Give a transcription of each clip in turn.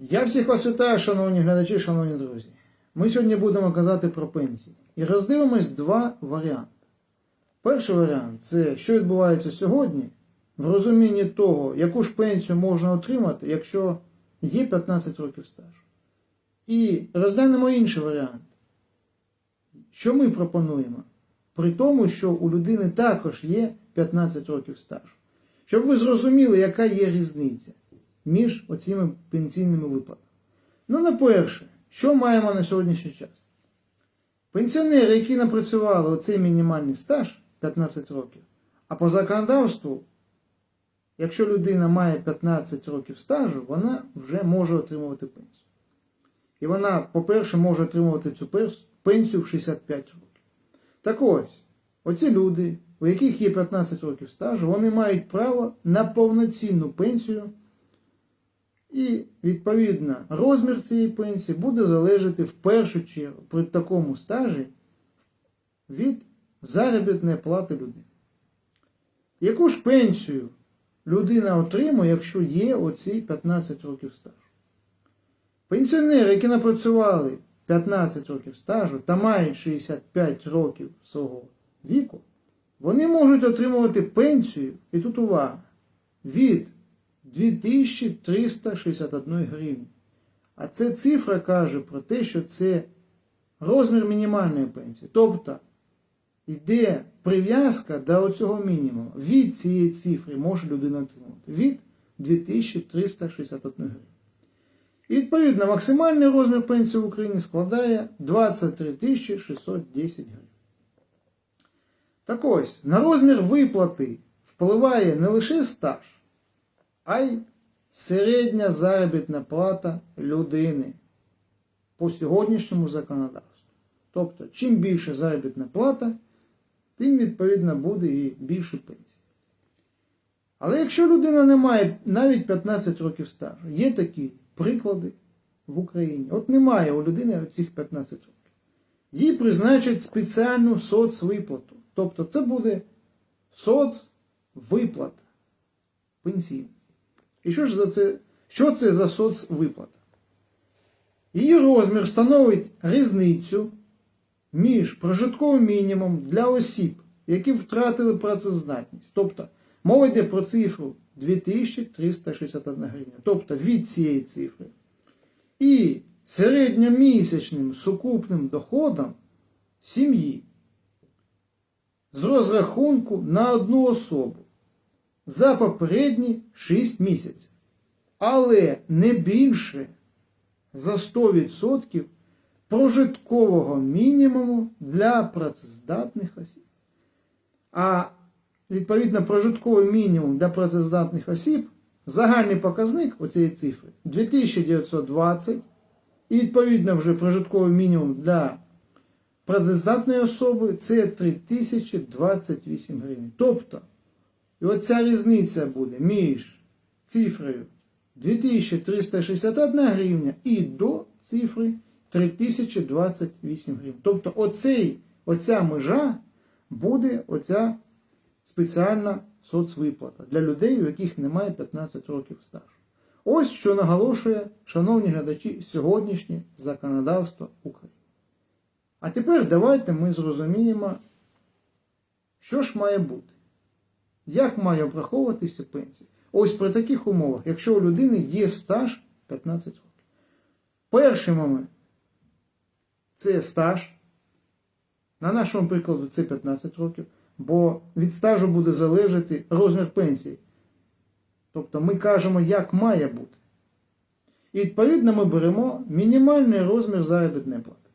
Я всіх вас вітаю, шановні глядачі, шановні друзі. Ми сьогодні будемо казати про пенсії. І роздивимось два варіанти. Перший варіант це що відбувається сьогодні в розумінні того, яку ж пенсію можна отримати, якщо є 15 років стажу. І розглянемо інший варіант. Що ми пропонуємо? При тому, що у людини також є 15 років стажу. Щоб ви зрозуміли, яка є різниця між оціми пенсійними виплатами. Ну, на-перше, що маємо на сьогоднішній час? Пенсіонери, які напрацювали оцей мінімальний стаж 15 років, а по законодавству, якщо людина має 15 років стажу, вона вже може отримувати пенсію. І вона, по-перше, може отримувати цю пенсію в 65 років. Так ось, оці люди, у яких є 15 років стажу, вони мають право на повноцінну пенсію. І, відповідно, розмір цієї пенсії буде залежати в першу чергу при такому стажі від заробітної плати людини. Яку ж пенсію людина отримує, якщо є оці 15 років стажу? Пенсіонери, які напрацювали 15 років стажу та мають 65 років свого віку, вони можуть отримувати пенсію, і тут увага, від 2361 гривні. А ця цифра каже про те, що це розмір мінімальної пенсії. Тобто йде прив'язка до цього мінімуму. Від цієї цифри може людина отримати. Від 2361 гривні. І відповідно максимальний розмір пенсії в Україні складає 23 610 гривень. Так ось, на розмір виплати впливає не лише стаж, а й середня заробітна плата людини по сьогоднішньому законодавству. Тобто, чим більше заробітна плата, тим відповідно буде і більше пенсії. Але якщо людина не має навіть 15 років стажу, є такі приклади в Україні. От немає у людини цих 15 років. Їй призначать спеціальну соцвиплату. Тобто це буде соцвиплата пенсійна. І що ж за це? Що це за соцвиплата? Її розмір становить різницю між прожитковим мінімумом для осіб, які втратили працездатність. Тобто мова йде про цифру 2361 гривня. Тобто від цієї цифри. І середньомісячним сукупним доходом сім'ї з розрахунку на одну особу за попередні 6 місяців. Але не більше за 100% прожиткового мінімуму для працездатних осіб. А відповідно прожитковий мінімум для працездатних осіб, загальний показник оцієї цифри 2920, і відповідно вже прожитковий мінімум для працездатної особи це 3028 гривень. Тобто, і оця різниця буде між цифрою 2361 гривня і до цифри 3028 гривень. Тобто оцей, оця межа буде оця спеціальна соцвиплата для людей, у яких немає 15 років стажу. Ось що наголошує, шановні глядачі, сьогоднішнє законодавство України. А тепер давайте ми зрозуміємо, що ж має бути. Як має обраховуватися пенсія? Ось при таких умовах, якщо у людини є стаж 15 років. Перший момент це стаж. На нашому прикладу це 15 років, бо від стажу буде залежати розмір пенсії. Тобто ми кажемо, як має бути. І відповідно ми беремо мінімальний розмір заробітної плати,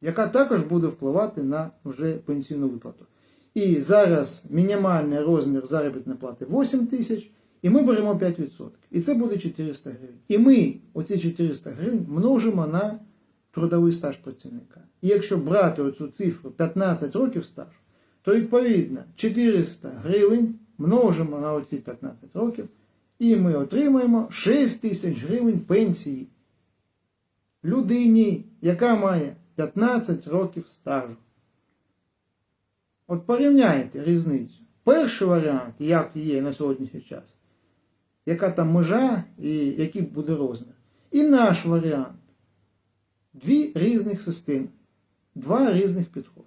яка також буде впливати на вже пенсійну виплату. І зараз мінімальний розмір заробітної плати 8 тисяч, і ми беремо 5%. І це буде 400 гривень. І ми оці 400 гривень множимо на трудовий стаж працівника. І якщо брати оцю цифру 15 років стажу, то відповідно 400 гривень множимо на оці 15 років, і ми отримаємо 6 тисяч гривень пенсії людині, яка має 15 років стажу. От порівняйте різницю. Перший варіант, як є на сьогоднішній час, яка там межа і який буде розмір. І наш варіант. Дві різних системи, два різних підходи.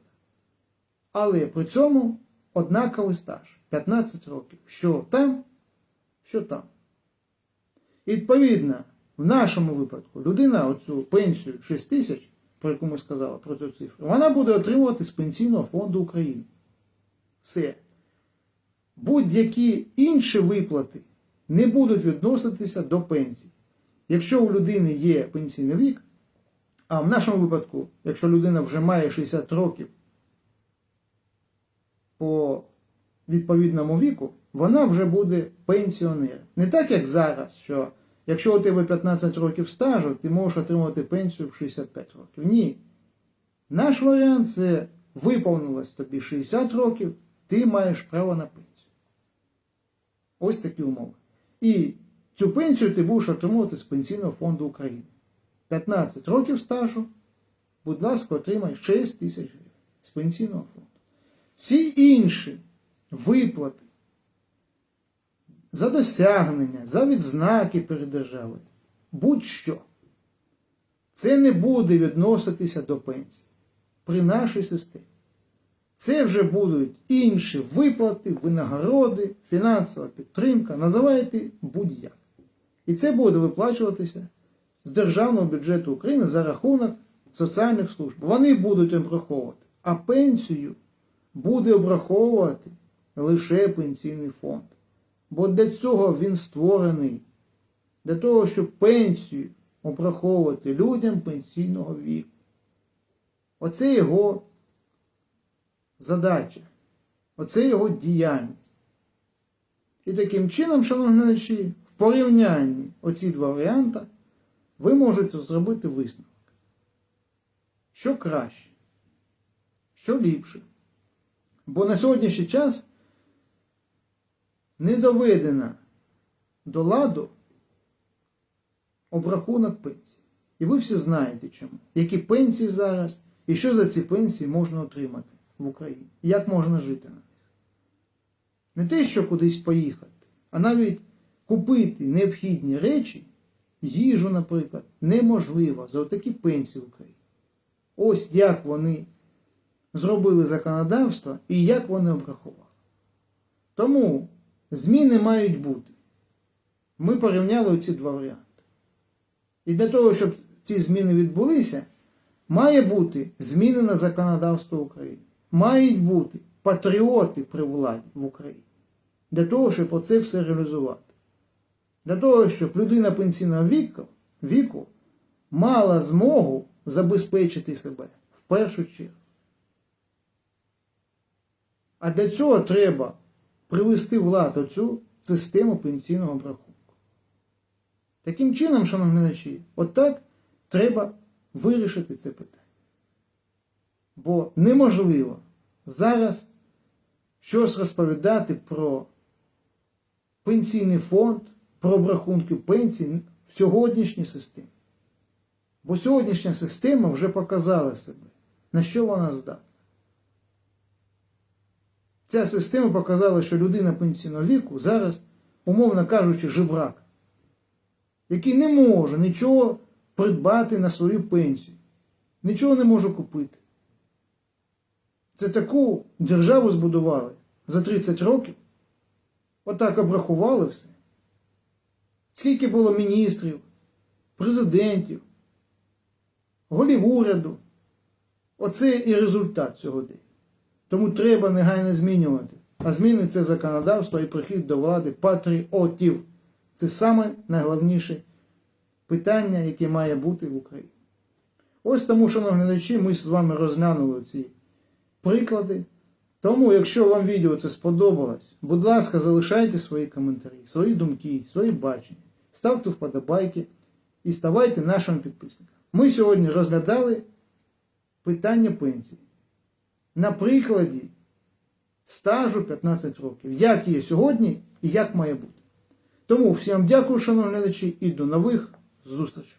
Але при цьому однаковий стаж 15 років. Що там, що там. І відповідно, в нашому випадку людина оцю пенсію 6 тисяч, про яку ми сказали, про цю цифру, вона буде отримувати з Пенсійного фонду України. Все. Будь-які інші виплати не будуть відноситися до пенсії. Якщо у людини є пенсійний вік, а в нашому випадку, якщо людина вже має 60 років по відповідному віку, вона вже буде пенсіонер. Не так, як зараз, що якщо у тебе 15 років стажу, ти можеш отримати пенсію в 65 років. Ні. Наш варіант це виповнилось тобі 60 років, ти маєш право на пенсію. Ось такі умови. І цю пенсію ти будеш отримувати з Пенсійного фонду України. 15 років стажу, будь ласка, отримай 6 тисяч гривень з Пенсійного фонду. Всі інші виплати за досягнення, за відзнаки перед державою, будь-що, це не буде відноситися до пенсії при нашій системі. Це вже будуть інші виплати, винагороди, фінансова підтримка, називайте будь-як. І це буде виплачуватися з державного бюджету України за рахунок соціальних служб. Вони будуть обраховувати, а пенсію буде обраховувати лише пенсійний фонд. Бо для цього він створений. Для того, щоб пенсію обраховувати людям пенсійного віку. Оце його задача. Оце його діяльність. І таким чином, шановні глядачі, в порівнянні оці два варіанти, ви можете зробити висновок. Що краще, що ліпше. Бо на сьогоднішній час не доведена до ладу обрахунок пенсії. І ви всі знаєте чому. Які пенсії зараз і що за ці пенсії можна отримати в Україні. І як можна жити на них. Не те, що кудись поїхати, а навіть купити необхідні речі, їжу, наприклад, неможливо за отакі пенсії в Україні. Ось як вони зробили законодавство і як вони обрахували. Тому зміни мають бути. Ми порівняли ці два варіанти. І для того, щоб ці зміни відбулися, має бути змінено законодавство України. Мають бути патріоти при владі в Україні. Для того, щоб оце все реалізувати. Для того, щоб людина пенсійного віку, віку мала змогу забезпечити себе в першу чергу. А для цього треба привести в лад оцю систему пенсійного обрахунку. Таким чином, шановні глядачі, отак треба вирішити це питання. Бо неможливо зараз щось розповідати про пенсійний фонд, про обрахунки пенсій в сьогоднішній системі. Бо сьогоднішня система вже показала себе, на що вона здатна. Ця система показала, що людина пенсійного віку зараз, умовно кажучи, жебрак, який не може нічого придбати на свою пенсію, нічого не може купити. Це таку державу збудували за 30 років. Отак обрахували все. Скільки було міністрів, президентів, голів уряду. Оце і результат цього дня. Тому треба негайно змінювати. А зміни це законодавство і прихід до влади патріотів. Це саме найголовніше питання, яке має бути в Україні. Ось тому, шановні глядачі, ми з вами розглянули ці приклади. Тому, якщо вам відео це сподобалось, будь ласка, залишайте свої коментарі, свої думки, свої бачення, ставте вподобайки і ставайте нашим підписником. Ми сьогодні розглядали питання пенсії на прикладі стажу 15 років, як є сьогодні і як має бути. Тому всім дякую, шановні глядачі, і до нових зустрічей.